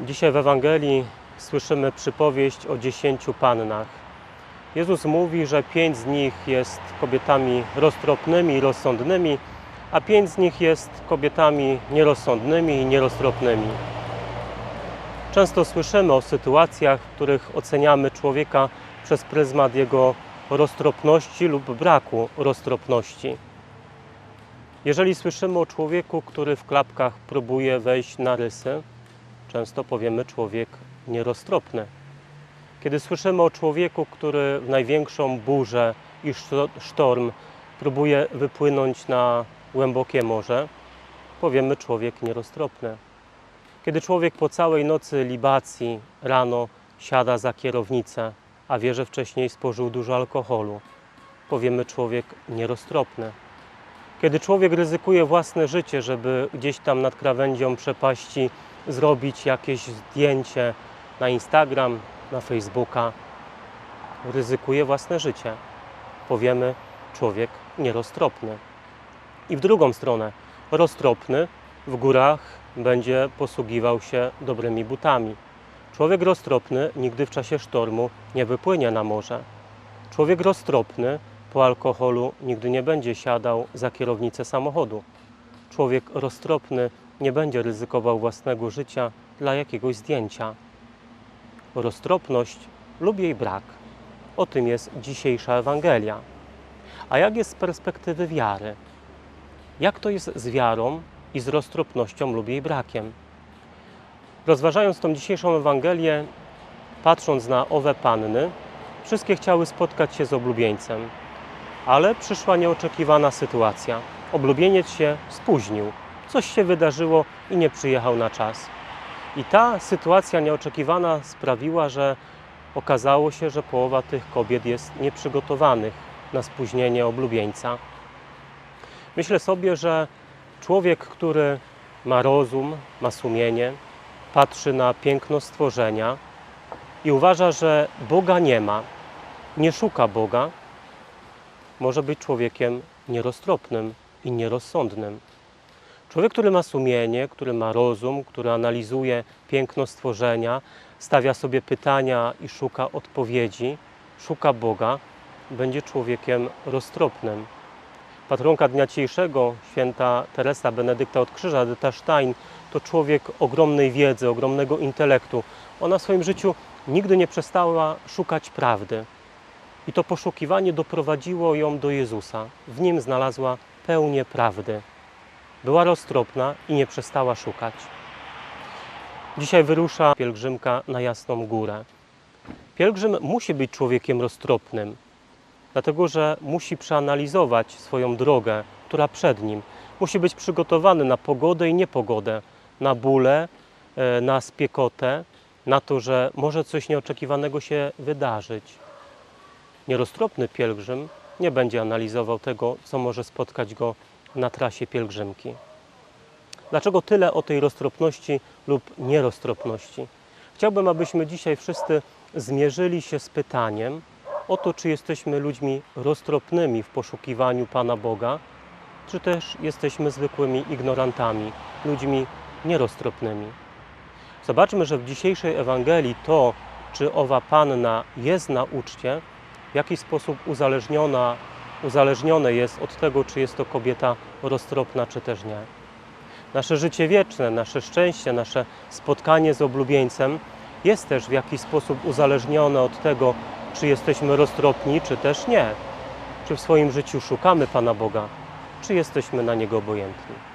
Dzisiaj w Ewangelii słyszymy przypowieść o dziesięciu pannach. Jezus mówi, że pięć z nich jest kobietami roztropnymi i rozsądnymi, a pięć z nich jest kobietami nierozsądnymi i nieroztropnymi. Często słyszymy o sytuacjach, w których oceniamy człowieka przez pryzmat jego roztropności lub braku roztropności. Jeżeli słyszymy o człowieku, który w klapkach próbuje wejść na rysy, często powiemy człowiek nieroztropny. Kiedy słyszymy o człowieku, który w największą burzę i szto- sztorm próbuje wypłynąć na głębokie morze, powiemy człowiek nieroztropny. Kiedy człowiek po całej nocy libacji rano siada za kierownicę, a wie, że wcześniej spożył dużo alkoholu, powiemy człowiek nieroztropny. Kiedy człowiek ryzykuje własne życie, żeby gdzieś tam nad krawędzią przepaści zrobić jakieś zdjęcie na Instagram, na Facebooka, ryzykuje własne życie, powiemy człowiek nieroztropny. I w drugą stronę, roztropny w górach będzie posługiwał się dobrymi butami. Człowiek roztropny nigdy w czasie sztormu nie wypłynie na morze. Człowiek roztropny po alkoholu nigdy nie będzie siadał za kierownicę samochodu. Człowiek roztropny nie będzie ryzykował własnego życia dla jakiegoś zdjęcia. Roztropność lub jej brak. O tym jest dzisiejsza Ewangelia. A jak jest z perspektywy wiary? Jak to jest z wiarą i z roztropnością lub jej brakiem? Rozważając tą dzisiejszą Ewangelię, patrząc na owe panny, wszystkie chciały spotkać się z oblubieńcem, ale przyszła nieoczekiwana sytuacja. Oblubieniec się spóźnił, coś się wydarzyło i nie przyjechał na czas. I ta sytuacja nieoczekiwana sprawiła, że okazało się, że połowa tych kobiet jest nieprzygotowanych na spóźnienie oblubieńca. Myślę sobie, że człowiek, który ma rozum, ma sumienie, patrzy na piękno stworzenia i uważa, że Boga nie ma, nie szuka Boga, może być człowiekiem nieroztropnym i nierozsądnym. Człowiek, który ma sumienie, który ma rozum, który analizuje piękno stworzenia, stawia sobie pytania i szuka odpowiedzi, szuka Boga, będzie człowiekiem roztropnym. Patronka dnia dzisiejszego, święta Teresa Benedykta od Krzyża, Edyta Stein, to człowiek ogromnej wiedzy, ogromnego intelektu. Ona w swoim życiu nigdy nie przestała szukać prawdy. I to poszukiwanie doprowadziło ją do Jezusa. W nim znalazła pełnię prawdy. Była roztropna i nie przestała szukać. Dzisiaj wyrusza pielgrzymka na Jasną Górę. Pielgrzym musi być człowiekiem roztropnym, dlatego że musi przeanalizować swoją drogę, która przed nim. Musi być przygotowany na pogodę i niepogodę, na bóle, e, na spiekotę, na to, że może coś nieoczekiwanego się wydarzyć. Nieroztropny pielgrzym nie będzie analizował tego, co może spotkać go na trasie pielgrzymki. Dlaczego tyle o tej roztropności lub nieroztropności? Chciałbym, abyśmy dzisiaj wszyscy zmierzyli się z pytaniem o to, czy jesteśmy ludźmi roztropnymi w poszukiwaniu Pana Boga, czy też jesteśmy zwykłymi ignorantami, ludźmi nieroztropnymi. Zobaczmy, że w dzisiejszej Ewangelii to, czy owa panna jest na uczcie, w jaki sposób uzależniona, uzależnione jest od tego, czy jest to kobieta roztropna, czy też nie. Nasze życie wieczne, nasze szczęście, nasze spotkanie z oblubieńcem jest też w jakiś sposób uzależnione od tego, czy jesteśmy roztropni, czy też nie. Czy w swoim życiu szukamy Pana Boga, czy jesteśmy na Niego obojętni.